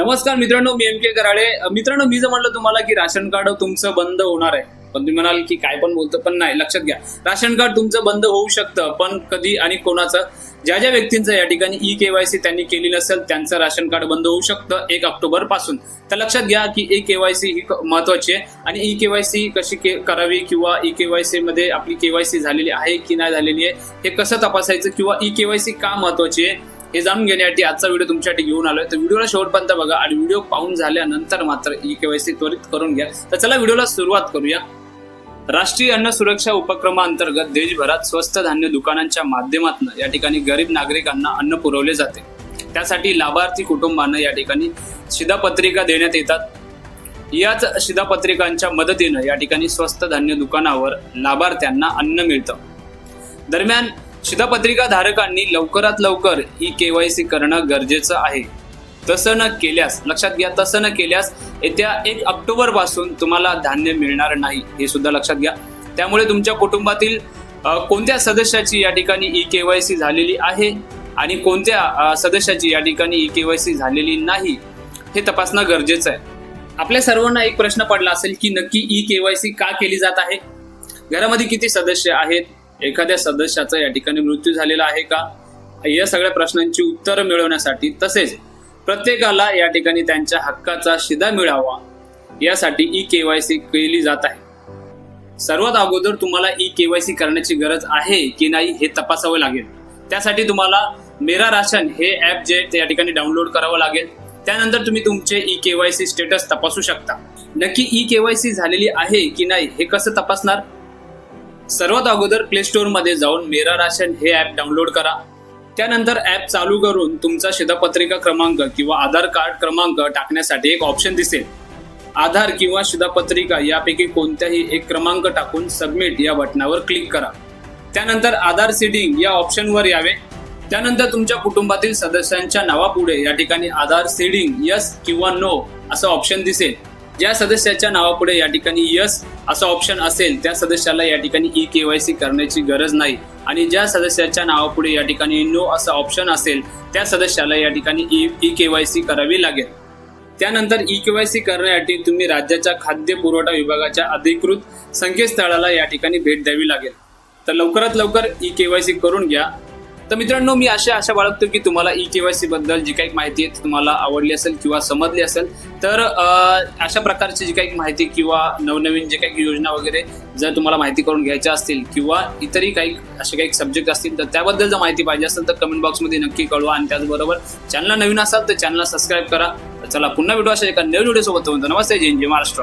नमस्कार मित्रांनो मी एम के कराळे मित्रांनो मी जर म्हणलं तुम्हाला की राशन कार्ड तुमचं बंद होणार आहे पण तुम्ही म्हणाल की काय पण बोलतं पण नाही लक्षात घ्या. राशन कार्ड तुमचं बंद होऊ शकतं पण कधी आणि कोणाचं? ज्या ज्या व्यक्तींचं या ठिकाणी ई केवायसी त्यांनी केली नसेल त्यांचं राशन कार्ड बंद होऊ शकतं एक ऑक्टोबरपासून. तर लक्षात घ्या की ई केवायसी ही महत्वाची आहे आणि ई केवायसी कशी के करावी किंवा ई केवायसी मध्ये आपली केवायसी झालेली आहे की नाही झालेली आहे हे कसं तपासायचं किंवा ई केवायसी का महत्वाची आहे? हे जाणून घेण्यासाठी आजचा व्हिडिओ तुमच्यासाठी घेऊन आलोय. तर व्हिडिओला शेवटपर्यंत बघा आणि व्हिडिओ पाहून झाल्यानंतर मात्र ई केवायसी त्वरित करून घ्या. तर चला व्हिडिओला सुरुवात करूया. राष्ट्रीय अन्न सुरक्षा उपक्रमाअंतर्गत देशभरात स्वस्त धान्य दुकानांच्या माध्यमातून या ठिकाणी गरीब नागरिकांना अन्न पुरवले जाते. त्यासाठी लाभार्थी कुटुंबांना या ठिकाणी शिधापत्रिका देण्यात येतात. याच शिधापत्रिकांच्या मदतीनं या ठिकाणी स्वस्त धान्य दुकानावर लाभार्थ्यांना अन्न मिळतं. दरम्यान शिधापत्रिका धारकांनी लवकरात लवकर ई केवायसी करणं गरजेचं आहे. तसं न केल्यास लक्षात घ्या तसं न केल्यास येत्या एक ऑक्टोबरपासून तुम्हाला धान्य मिळणार नाही हे सुद्धा लक्षात घ्या. त्यामुळे तुमच्या कुटुंबातील कोणत्या सदस्याची या ठिकाणी ई केवायसी झालेली आहे आणि कोणत्या सदस्याची या ठिकाणी ई केवायसी झालेली नाही हे तपासणं गरजेचं आहे. आपल्या सर्वांना एक प्रश्न पडला असेल की नक्की ई केवायसी का केली जात आहे? घरामध्ये किती सदस्य आहेत? एखाद्या सदस्याचा या ठिकाणी मृत्यू झालेला आहे का? या सगळ्या प्रश्नांची उत्तरं मिळवण्यासाठी तसेच प्रत्येकाला या ठिकाणी त्यांच्या हक्काचा शिदा मिळावा यासाठी ई केवायसी केली जात आहे. सर्वात अगोदर तुम्हाला ई केवायसी करण्याची गरज आहे की नाही हे तपासावं लागेल. त्यासाठी तुम्हाला मेरा राशन हे ऍप जे या ठिकाणी डाउनलोड करावं लागेल. त्यानंतर तुम्ही तुमचे ई केवायसी स्टेटस तपासू शकता. नक्की ई केवायसी झालेली आहे की नाही हे कसं तपासणार? सर्वात अगोदर प्ले स्टोअरमध्ये जाऊन मेरा राशन हे ऍप डाउनलोड करा. त्यानंतर ऍप चालू करून तुमचा शिधापत्रिका क्रमांक किंवा आधार कार्ड क्रमांक टाकण्यासाठी एक ऑप्शन दिसेल. आधार किंवा शिधापत्रिका यापैकी कोणत्याही एक क्रमांक टाकून सबमिट या बटनावर क्लिक करा. त्यानंतर आधार सीडिंग या ऑप्शनवर यावे. त्यानंतर तुमच्या कुटुंबातील सदस्यांच्या नावापुढे या ठिकाणी आधार सीडिंग यस किंवा नो असं ऑप्शन दिसेल. ज्या सदस्याच्या नावापुढे या ठिकाणी यस असं ऑप्शन असेल त्या सदस्याला या ठिकाणी ई केवायसी करण्याची गरज नाही. आणि ज्या सदस्याच्या नावापुढे या ठिकाणी नो असं ऑप्शन असेल त्या सदस्याला या ठिकाणी ई ई केवायसी करावी लागेल. त्यानंतर ई केवायसी करण्यासाठी तुम्ही राज्याच्या खाद्य पुरवठा विभागाच्या अधिकृत संकेतस्थळाला या ठिकाणी भेट द्यावी लागेल. तर लवकरात लवकर ई केवायसी करून घ्या. तर मित्रांनो मी अशा आशा बाळगतो की तुम्हाला ई के वायबद्दल जी काही माहिती आहे ती तुम्हाला आवडली असेल किंवा समजली असेल. तर अशा प्रकारची जी काही माहिती किंवा नवनवीन जे काही योजना वगैरे जर तुम्हाला माहिती करून घ्यायच्या असतील किंवा इतरही काही असे काही सब्जेक्ट असतील तर त्याबद्दल जर माहिती पाहिजे असेल तर कमेंट बॉक्समध्ये नक्की कळवा आणि त्याचबरोबर चॅनलला नवीन असाल तर चॅनलला सबस्क्राईब करा. चला पुन्हा भेटू अशा एका नवीन व्हिडिओसोबत नमस्ते जय जय महाराष्ट्र.